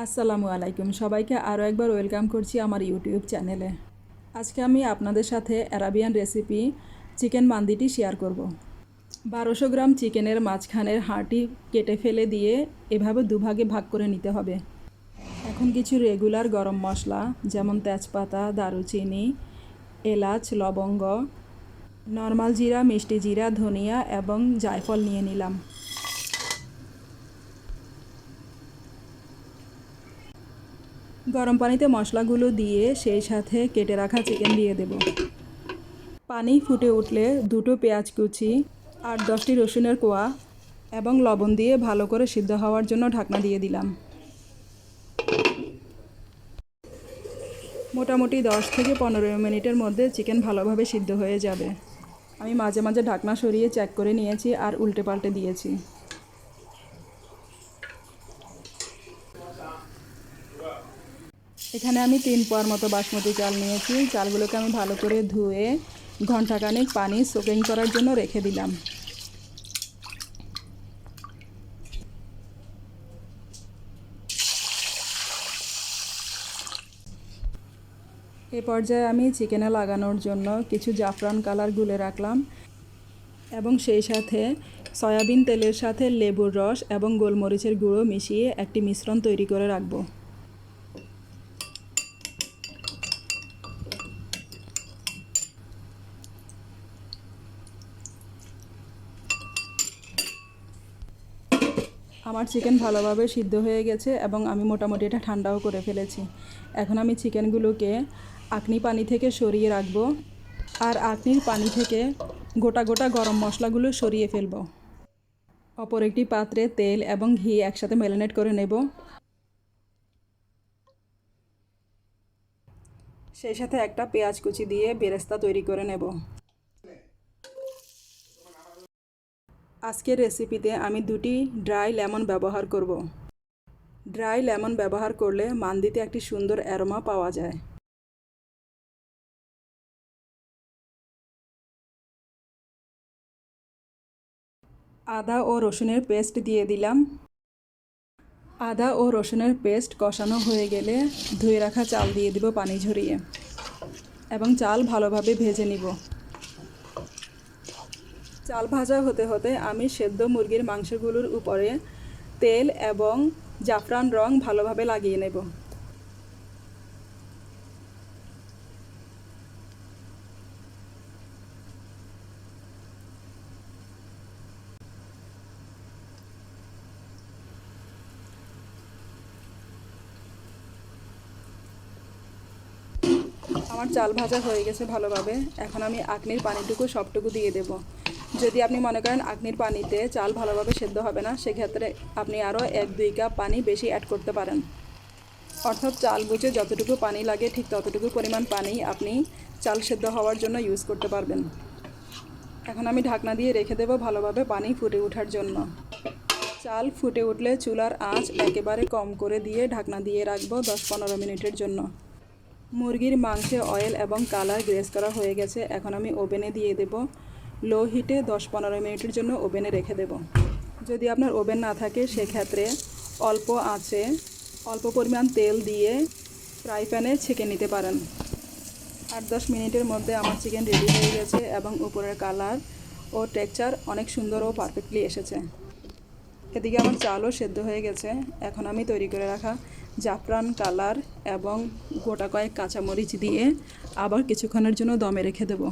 আসসালামু আলাইকুম। সবাইকে আরও একবার ওয়েলকাম করছি আমার ইউটিউব চ্যানেলে। আজকে আমি আপনাদের সাথে অ্যারাবিয়ান রেসিপি চিকেন মান্দিটি শেয়ার করব। বারোশো গ্রাম চিকেনের মাঝখানের হাঁটি কেটে ফেলে দিয়ে এভাবে দুভাগে ভাগ করে নিতে হবে। এখন কিছু রেগুলার গরম মশলা, যেমন তেজপাতা, দারুচিনি, এলাচ, লবঙ্গ, নর্মাল জিরা, মিষ্টি জিরা, ধনিয়া এবং জায়ফল নিয়ে নিলাম। গরম পানিতে মশলাগুলো দিয়ে সেই সাথে কেটে রাখা চিকেন দিয়ে দেব। পানি ফুটে উঠলে দুটো পেঁয়াজ কুচি আর দশটি রসুনের কোয়া এবং লবণ দিয়ে ভালো করে সিদ্ধ হওয়ার জন্য ঢাকনা দিয়ে দিলাম। মোটামুটি দশ থেকে পনেরো মিনিটের মধ্যে চিকেন ভালোভাবে সিদ্ধ হয়ে যাবে। আমি মাঝে মাঝে ঢাকনা সরিয়ে চেক করে নিয়েছি আর উল্টে পাল্টে দিয়েছি। এখানে আমি তিন পোয়ার মতো বাসমতি চাল নিয়েছি। চালগুলোকে আমি ভালো করে ধুয়ে ঘন্টাখানেক পানি সোকিং করার জন্য রেখে দিলাম। এ পর্যায়ে আমি চিকেনে লাগানোর জন্য কিছু জাফরান কালার গুলে রাখলাম এবং সেই সাথে সয়াবিন তেলের সাথে লেবুর রস এবং গোলমরিচের গুঁড়ো মিশিয়ে একটি মিশ্রণ তৈরি করে রাখব। আমার চিকেন ভালোভাবে সিদ্ধ হয়ে গেছে এবং আমি মোটামুটি এটা ঠান্ডাও করে ফেলেছি। এখন আমি চিকেনগুলোকে আকনি পানি থেকে সরিয়ে রাখব আর আকনির পানি থেকে গোটা গোটা গরম মশলাগুলো সরিয়ে ফেলব। অপর একটি পাত্রে তেল এবং ঘি একসাথে ম্যারিনেট করে নেব। সেই সাথে একটা পেঁয়াজ কুচি দিয়ে বেরেস্তা তৈরি করে নেব। আজকের রেসিপিতে আমি দুটি ড্রাই লেমন ব্যবহার করব। ড্রাই লেমন ব্যবহার করলে মান্দিতে একটি সুন্দর অ্যারোমা পাওয়া যায়। আদা ও রসুনের পেস্ট দিয়ে দিলাম। আদা ও রসুনের পেস্ট কষানো হয়ে গেলে ধুয়ে রাখা চাল দিয়ে দিব পানি ঝরিয়ে। এবং চাল ভালোভাবে ভেজে নিব। চাল ভাজা হতে হতে আমি সেদ্ধ মুরগির মাংসগুলোর উপরে তেল এবং জাফরান রং ভালোভাবে লাগিয়ে নেব। আমার চাল ভাজা হয়ে গেছে ভালোভাবে। এখন আমি আকনির পানিটুকু সবটুকু দিয়ে দেব। যদি আপনি মনে করেন আগ্নির পানিতে চাল ভালোভাবে সেদ্ধ হবে না, সেক্ষেত্রে আপনি আরও এক, দুই কাপ পানি বেশি অ্যাড করতে পারেন। অর্থাৎ চাল বুঝে যতটুকু পানি লাগে, ঠিক ততটুকু পরিমাণ পানি আপনি চাল সেদ্ধ হওয়ার জন্য ইউজ করতে পারবেন। এখন আমি ঢাকনা দিয়ে রেখে দেবো ভালোভাবে পানি ফুটে ওঠার জন্য। চাল ফুটে উঠলে চুলার আঁচ একেবারে কম করে দিয়ে ঢাকনা দিয়ে রাখব দশ পনেরো মিনিটের জন্য। মুরগির মাংসে অয়েল এবং কালার গ্রেস করা হয়ে গেছে, এখন আমি ওভেনে দিয়ে দেব। লো হিটে দশ পনেরো মিনিটের জন্য ওভেনে রেখে দেব। যদি আপনার ওভেন না থাকে, সেক্ষেত্রে অল্প আঁচে, অল্প পরিমাণ তেল দিয়ে ফ্রাই প্যানে ছেঁকে নিতে পারেন। আট দশ মিনিটের মধ্যে আমার চিকেন রেডি হয়ে গেছে এবং উপরের কালার ও টেক্সচার অনেক সুন্দর ও পারফেক্টলি এসেছে। এদিকে আমার চালও সেদ্ধ হয়ে গেছে। এখন আমি তৈরি করে রাখা জাফরান কালার এবং গোটা কয়েক কাঁচামরিচ দিয়ে আবার কিছুক্ষণের জন্য দমে রেখে দেব।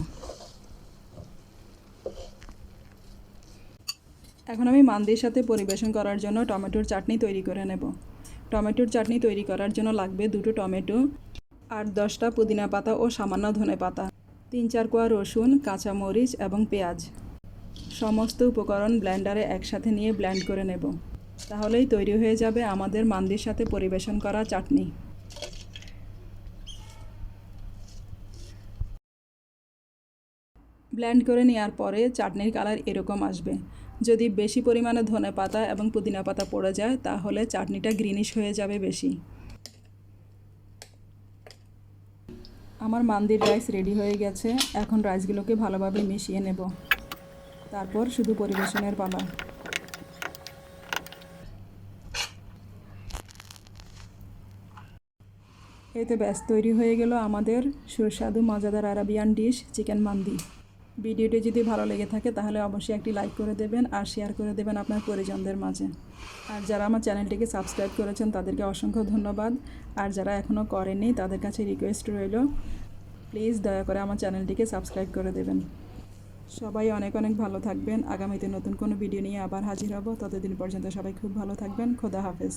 এখন আমি মান্দির সাথে পরিবেশন করার জন্য টমেটোর চাটনি তৈরি করে নেব। টমেটোর চাটনি তৈরি করার জন্য লাগবে দুটো টমেটো আর দশটা পুদিনা পাতা ও সামান্য ধনে পাতা, তিন চার কোয়া রসুন, কাঁচামরিচ এবং পেঁয়াজ। সমস্ত উপকরণ ব্লেন্ডারে একসাথে নিয়ে ব্লেন্ড করে নেব। তাহলেই তৈরি হয়ে যাবে আমাদের মান্দির সাথে পরিবেশন করা চাটনি। ব্লেন্ড করে নেওয়ার পরে চাটনির কালার এরকম আসবে। যদি বেশি পরিমাণে ধনে পাতা এবং পুদিনা পাতা পড়ে যায়, তাহলে চাটনিটা গ্রিনিশ হয়ে যাবে বেশি। আমার মান্দির রাইস রেডি হয়ে গেছে। এখন রাইসগুলোকে ভালোভাবে মিশিয়ে নেব। তারপর শুধু পরিবেশনের পালা। এতে ব্যাস, তৈরি হয়ে গেল আমাদের সুস্বাদু, মজাদার আরাবিয়ান ডিশ চিকেন মান্দি ভিডিওটি যদি ভালো লেগে থাকে, তাহলে অবশ্যই একটি লাইক করে দেবেন আর শেয়ার করে দেবেন আপনার পরিজনদের মাঝে। আর যারা আমার চ্যানেলটিকে সাবস্ক্রাইব করেছেন, তাদেরকে অসংখ্য ধন্যবাদ। আর যারা এখনও করেননি, তাদের কাছে রিকোয়েস্ট রইল, প্লিজ দয়া করে আমার চ্যানেলটিকে সাবস্ক্রাইব করে দেবেন। সবাই অনেক অনেক ভালো থাকবেন। আগামীতে নতুন কোনো ভিডিও নিয়ে আবার হাজির হব। ততদিন পর্যন্ত সবাই খুব ভালো থাকবেন। খোদা হাফেজ।